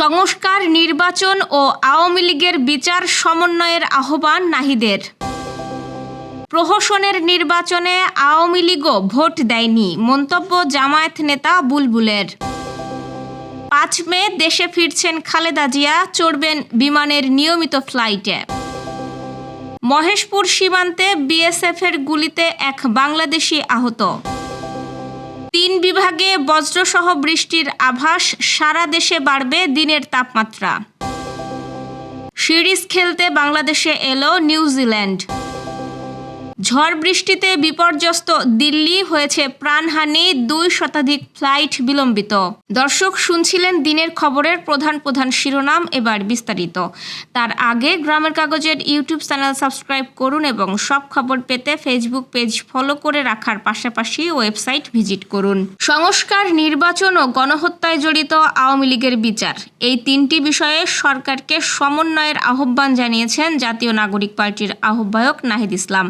সংস্কার, নির্বাচন ও আওয়ামী লীগের বিচার সমন্বয়ের আহ্বান নাহিদের। প্রহসনের নির্বাচনে আওয়ামী লীগও ভোট দেয়নি, মন্তব্য জামায়াত নেতা বুলবুলের। পাঁচ মে দেশে ফিরছেন খালেদা জিয়া, চড়বেন বিমানের নিয়মিত ফ্লাইটে। মহেশপুর সীমান্তে বিএসএফের গুলিতে এক বাংলাদেশি আহত। তিন বিভাগে বজ্রসহ বৃষ্টির আভাস, সারা দেশে বাড়বে দিনের তাপমাত্রা। সিরিজ খেলতে বাংলাদেশে এলো নিউজিল্যান্ড। ঝড় বৃষ্টিতে বিপর্যস্ত দিল্লি হয়েছে প্রাণহানি, দুই শতাধিক ফ্লাইট বিলম্বিত। দর্শক, শুনছিলেন দিনের খবরের প্রধান প্রধান শিরোনাম এবার বিস্তারিত। তার আগে গ্রামের কাগজের ইউটিউব চ্যানেল সাবস্ক্রাইব করুন এবং সব খবর পেতে ফেসবুক পেজ ফলো করে রাখার পাশাপাশি ওয়েবসাইট ভিজিট করুন। সংস্কার, নির্বাচন ও গণহত্যায় জড়িত আওয়ামী লীগের বিচার। এই তিনটি বিষয়ে সরকারকে সমন্বয়ের আহ্বান জানিয়েছেন জাতীয় নাগরিক পার্টির আহ্বায়ক নাহিদ ইসলাম।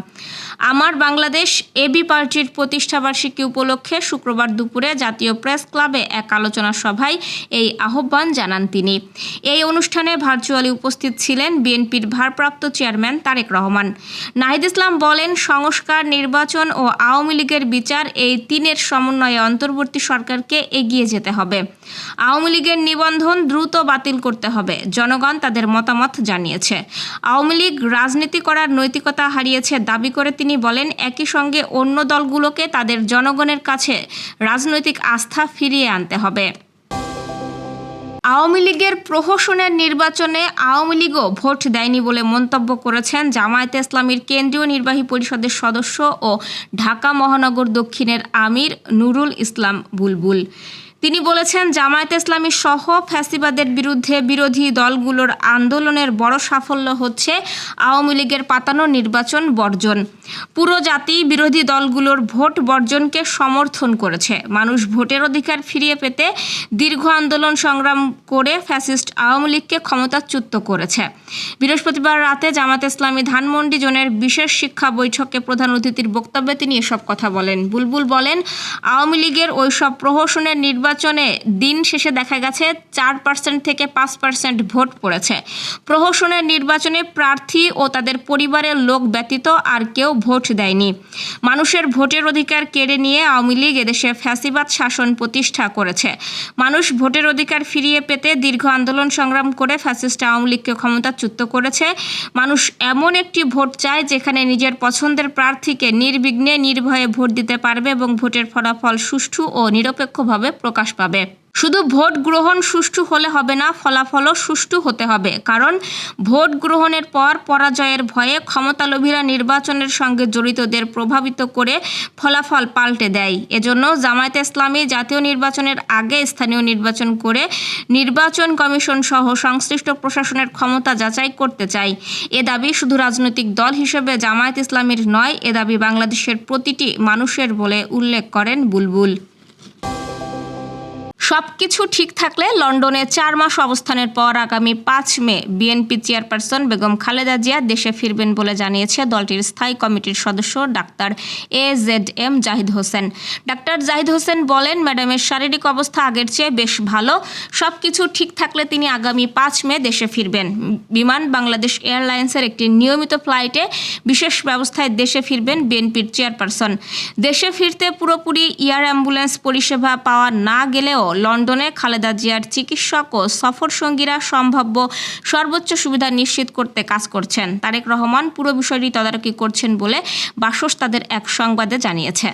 আমার বাংলাদেশ এবি পার্টির প্রতিষ্ঠাবার্ষিকী উপলক্ষে শুক্রবার দুপুরে জাতীয় প্রেস ক্লাবে এক আলোচনা সভায় এই আহ্বান জানান তিনি। এই অনুষ্ঠানে ভার্চুয়ালি উপস্থিত ছিলেন বিএনপির ভারপ্রাপ্ত চেয়ারম্যান তারেক রহমান। নাহিদ ইসলাম বলেন, সংস্কার, নির্বাচন ও আওয়ামী লীগের বিচার এই তিনের সমন্বয়ে অন্তর্বর্তী সরকারকে এগিয়ে যেতে হবে। আওয়ামী লীগের নিবন্ধন দ্রুত বাতিল করতে হবে, জনগণ তাদের মতামত জানিয়েছে। আওয়ামী লীগ রাজনীতি করার নৈতিকতা হারিয়েছে দাবি করে তিনি বলেন, একই সঙ্গে অন্য দলগুলোকে তাদের জনগণের কাছে রাজনৈতিক আস্থা ফিরিয়ে আনতে হবে। আওয়ামী লীগের প্রহসনের নির্বাচনে আওয়ামী লীগও ভোট দেয়নি বলে মন্তব্য করেছেন জামায়াতে ইসলামীর কেন্দ্রীয় নির্বাহী পরিষদের সদস্য ও ঢাকা মহানগর দক্ষিণের আমির নুরুল ইসলাম বুলবুল। তিনি বলেছেন, জামায়াত ইসলামী সহ ফ্যাসিবাদের বিরুদ্ধে বিরোধী দলগুলোর আন্দোলনের বড় সাফল্য হচ্ছে আওয়ামী লীগের পাতানো নির্বাচন বর্জন। পুরো জাতি বিরোধী দলগুলোর ভোট বর্জনকে সমর্থন করেছে। মানুষ ভোটের অধিকার ফিরিয়ে পেতে দীর্ঘ আন্দোলন সংগ্রাম করে ফ্যাসিস্ট আওয়ামী লীগকে ক্ষমতাচ্যুত করেছে। বৃহস্পতিবার রাতে জামাত ইসলামী ধানমন্ডি জোনের বিশেষ শিক্ষা বৈঠকে প্রধান অতিথির বক্তব্যে তিনি এসব কথা বলেন। বুলবুল বলেন, আওয়ামী লীগের ওইসব প্রহসনের নির্বাচনে দিন শেষে দেখা গেছে চার পার্সেন্ট থেকে পাঁচ পার্সেন্ট ভোট পড়েছে। প্রহসনের নির্বাচনে প্রার্থী ও তাদের পরিবারের লোক ব্যতীত আর কেউ ভোট দেয়নি। মানুষের ভোটের অধিকার কেড়ে নিয়ে আওয়ামী লীগ এদেশে ফ্যাসিবাদ শাসন প্রতিষ্ঠা করেছে। মানুষ ভোটের অধিকার ফিরিয়ে পেতে দীর্ঘ আন্দোলন সংগ্রাম করে ফ্যাসিস্ট আওয়ামী লীগকে ক্ষমতাচ্যুত করেছে। মানুষ এমন একটি ভোট চায় যেখানে নিজের পছন্দের প্রার্থীকে নির্বিঘ্নে নির্ভয়ে ভোট দিতে পারবে এবং ভোটের ফলাফল সুষ্ঠু ও নিরপেক্ষভাবে প্রকাশ পাবে। শুধু ভোট গ্রহণ সুষ্ঠু হলে হবে না, ফলাফলও সুষ্ঠু হতে হবে। কারণ ভোট গ্রহণের পর পরাজয়ের ভয়ে ক্ষমতালোভীরা নির্বাচনের সঙ্গে জড়িতদের প্রভাবিত করে ফলাফল পাল্টে দেয়। এজন্য জামায়াতে ইসলামী জাতীয় নির্বাচনের আগে স্থানীয় নির্বাচন করে নির্বাচন কমিশন সহ সংশ্লিষ্ট প্রশাসনের ক্ষমতা যাচাই করতে চাই এ দাবি শুধু রাজনৈতিক দল হিসেবে জামায়াত ইসলামীর নয়, এ দাবি বাংলাদেশের প্রতিটি মানুষের বলে উল্লেখ করেন বুলবুল। সবকিছু ঠিক থাকলে লন্ডনে চার মাস অবস্থানের পর আগামী পাঁচ May BNP chairperson Begum Khaleda Zia দেশে ফিরবেন বলে জানিয়েছে দলটির স্থায়ী কমিটির সদস্য doctor A Z M Zahid Hossain. Doctor Zahid Hossain বলেন, ম্যাডামের শারীরিক অবস্থা আগের চেয়ে বেশ ভালো। সব কিছু ঠিক থাকলে তিনি আগামী পাঁচ মে দেশে ফিরবেন। বিমান বাংলাদেশ এয়ারলাইন্সের একটি নিয়মিত ফ্লাইটে বিশেষ ব্যবস্থায় দেশে ফিরবেন বিএনপির চেয়ারপারসন। দেশে ফিরতে পুরোপুরি এয়ার অ্যাম্বুলেন্স পরিষেবা পাওয়া না গেলেও লন্ডনে খালেদা জিয়ার চিকিৎসক ও সফর সঙ্গীরা সম্ভাব্য সর্বোচ্চ সুবিধা নিশ্চিত করতে কাজ করছেন। তারেক রহমান পুরো বিষয়টি তদারকি করছেন বলে বাসস তাদের এক সংবাদে জানিয়েছে।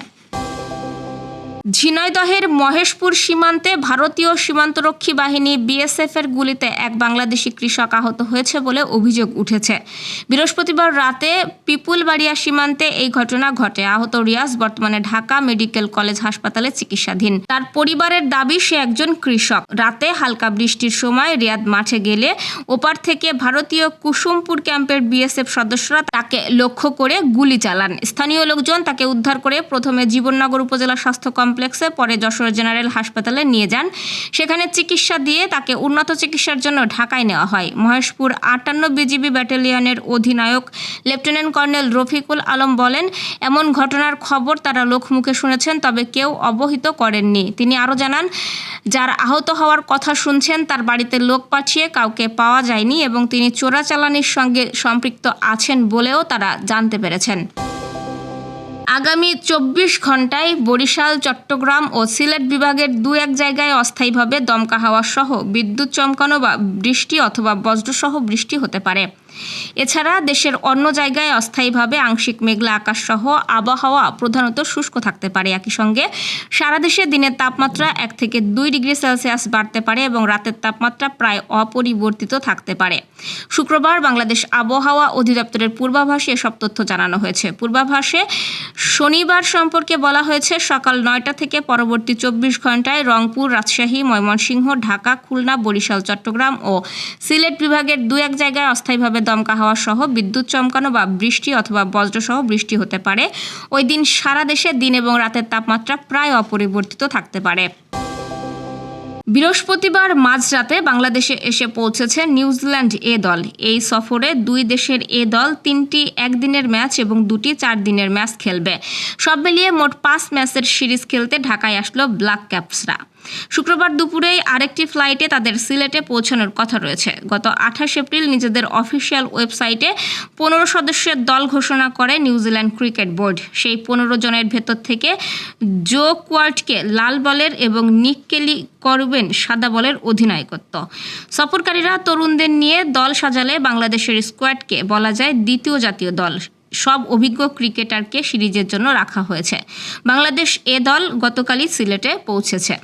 ঝিনাইদহের মহেশপুর সীমান্তে ভারতীয় সীমান্তরক্ষী বাহিনী বিএসএফ এর গুলিতে এক বাংলাদেশি কৃষক আহত হয়েছে বলে অভিযোগ উঠেছে। বৃহস্পতিবার রাতে পিপুলবাড়িয়া সীমান্তে এই ঘটনা ঘটে। আহত রিয়াজ বর্তমানে ঢাকা মেডিকেল কলেজ হাসপাতালে চিকিৎসাধীন। তার পরিবারের দাবি, সে একজন কৃষক। রাতে হালকা বৃষ্টির সময় রিয়াদ মাঠে গেলে ওপার থেকে ভারতীয় কুসুমপুর ক্যাম্পের বিএসএফ সদস্যরা তাকে লক্ষ্য করে গুলি চালান। স্থানীয় লোকজন তাকে উদ্ধার করে প্রথমে জীবননগর উপজেলা স্বাস্থ্য কমপ্লেক্স কমপ্লেক্সে পরে যশোর জেনারেল হাসপাতালে নিয়ে যান। সেখানে চিকিৎসা দিয়ে তাকে উন্নত চিকিৎসার জন্য ঢাকায় নেওয়া হয়। মহেশপুর আটান্ন বিজিবি ব্যাটালিয়নের অধিনায়ক লেফটেন্যান্ট কর্নেল রফিকুল আলম বলেন, এমন ঘটনার খবর তারা লোকমুখে শুনেছেন, তবে কেউ অবহিত করেননি। তিনি আরও জানান, যার আহত হওয়ার কথা শুনছেন, তার বাড়িতে লোক পাঠিয়ে কাউকে পাওয়া যায়নি এবং তিনি চোরাচালানির সঙ্গে সম্পৃক্ত আছেন বলেও তারা জানতে পেরেছেন। আগামী চব্বিশ ঘন্টায় বরিশাল, চট্টগ্রাম ও সিলেট বিভাগের দু এক জায়গায় অস্থায়ীভাবে দমকা হাওয়া সহ বিদ্যুৎ চমকানো বা বৃষ্টি অথবা বজ্রসহ বৃষ্টি হতে পারে। এছাড়া দেশের অন্য জায়গায় অস্থায়ীভাবে আংশিক মেঘলা আকাশ সহ আবহাওয়া প্রধানত শুষ্ক থাকতে পারে। একই সঙ্গে সারা দেশে দিনের তাপমাত্রা এক থেকে দুই ডিগ্রি সেলসিয়াস বাড়তে পারে এবং রাতের তাপমাত্রা প্রায় অপরিবর্তিত থাকতে পারে। শুক্রবার বাংলাদেশ আবহাওয়া অধিদপ্তরের পূর্বাভাসে এসব তথ্য জানানো হয়েছে। পূর্বাভাসে শনিবার সম্পর্কে বলা হয়েছে, সকাল নয়টা থেকে পরবর্তী চব্বিশ ঘন্টায় রংপুর, রাজশাহী, ময়মনসিংহ, ঢাকা, খুলনা, বরিশাল, চট্টগ্রাম ও সিলেট বিভাগের দু এক জায়গায় অস্থায়ীভাবে দমকা হওয়া সহ বিদ্যুৎ চমকানো বা বৃষ্টি অথবা বজ্রসহ বৃষ্টি হতে পারে। ওই দিন সারা দেশে দিন এবং রাতের তাপমাত্রা প্রায় অপরিবর্তিত থাকতে পারে। বৃহস্পতিবার মাঝরাতে বাংলাদেশে এসে পৌঁছেছে নিউজিল্যান্ড এ দল। এই সফরে দুই দেশের এ দল তিনটি একদিনের ম্যাচ এবং দুটি চার দিনের ম্যাচ খেলবে। সব মিলিয়ে মোট পাঁচ ম্যাচের সিরিজ খেলতে ঢাকায় আসলো ব্ল্যাক ক্যাপসরা। শুক্রবার দুপুরেই আরেকটি ফ্লাইটে তাদের সিলেটে পৌঁছানোর কথা রয়েছে। গত আঠাশ এপ্রিল নিজেদের অফিসিয়াল ওয়েবসাইটে পনেরো সদস্যের দল ঘোষণা করে নিউজিল্যান্ড ক্রিকেট বোর্ড। সেই পনেরো জনের ভেতর থেকে জো কোয়ার্টকে লাল বলের এবং নিক কেলি করবেন সাদা বলের অধিনায়কত্ব। সফরকারীরা তরুণদের নিয়ে দল সাজালে বাংলাদেশের স্কোয়াডকে বলা যায় দ্বিতীয় জাতীয় দল। সব অভিজ্ঞ ক্রিকেটারকে সিরিজের জন্য রাখা হয়েছে। বাংলাদেশ এ দল গতকালই সিলেটে পৌঁছেছে।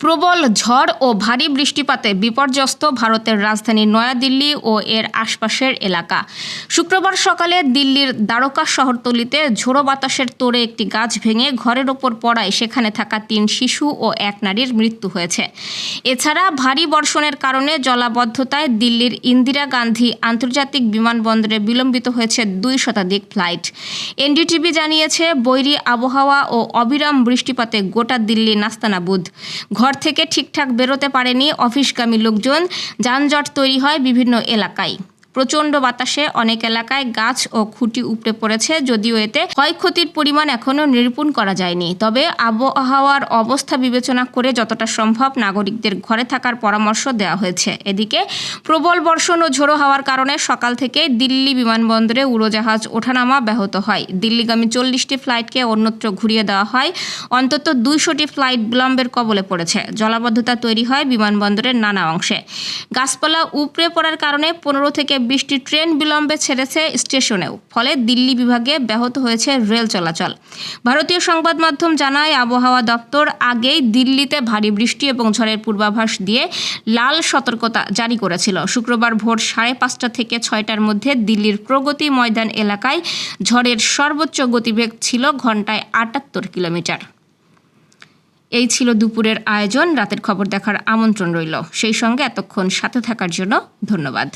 প্রবল ঝড় ও ভারী বৃষ্টিপাতে বিপর্যস্ত ভারতের রাজধানী নয়াদিল্লি ও এর আশপাশের এলাকা। শুক্রবার সকালে দিল্লির দ্বারকা শহরতলিতে ঝোড়ো বাতাসের তোড়ে একটি গাছ ভেঙে ঘরের ওপর পড়ায় সেখানে থাকা তিন শিশু ও এক নারীর মৃত্যু হয়েছে। এছাড়া ভারী বর্ষণের কারণে জলাবদ্ধতায় দিল্লির ইন্দিরা গান্ধী আন্তর্জাতিক বিমানবন্দরে বিলম্বিত হয়েছে দুই শতাধিক ফ্লাইট। এনডিটিভি জানিয়েছে, বৈরী আবহাওয়া ও অবিরাম বৃষ্টিপাতে গোটা দিল্লি নাস্তানাবুদ। ঘর থেকে ঠিকঠাক বেরোতে পারেনি অফিসগামী লোকজন। যানজট তৈরি হয় বিভিন্ন এলাকায়। প্রচণ্ড বাতাসে অনেক এলাকায় গাছ ও খুঁটি উপড়ে পড়েছে, যদিও এতে ক্ষয়ক্ষতির পরিমাণ এখনও নিরূপণ করা যায়নি। তবে আবহাওয়ার অবস্থা বিবেচনা করে যতটা সম্ভব নাগরিকদের ঘরে থাকার পরামর্শ দেওয়া হয়েছে। এদিকে প্রবল বর্ষণ ও ঝোড়ো হওয়ার কারণে সকাল থেকে দিল্লি বিমানবন্দরে উড়োজাহাজ ওঠানামা ব্যাহত হয়। দিল্লিগামী চল্লিশটি ফ্লাইটকে অন্যত্র ঘুরিয়ে দেওয়া হয়। অন্তত দুইশোটি ফ্লাইট বিলম্বের কবলে পড়েছে। জলাবদ্ধতা তৈরি হয় বিমানবন্দরের নানা অংশে। গাছপালা উপড়ে পড়ার কারণে পনেরো থেকে বিশটি ট্রেন বিলম্বে ছেড়েছে স্টেশনেও, ফলে দিল্লি বিভাগে ব্যাহত হয়েছে রেল চলাচল। ভারতীয় সংবাদ মাধ্যম জানায়, আবহাওয়া দপ্তর আগেই দিল্লিতে ভারী বৃষ্টি এবং ঝড়ের পূর্বাভাস দিয়ে লাল সতর্কতা জারি করেছিল। শুক্রবার ভোর সাড়ে পাঁচটা থেকে ছয়টার মধ্যে দিল্লির প্রগতি ময়দান এলাকায় ঝড়ের সর্বোচ্চ গতিবেগ ছিল ঘন্টায় আটাত্তর কিলোমিটার। এই ছিল দুপুরের আয়োজন। রাতের খবর দেখার আমন্ত্রণ রইল। সেই সঙ্গে এতক্ষণ সাথে থাকার জন্য ধন্যবাদ।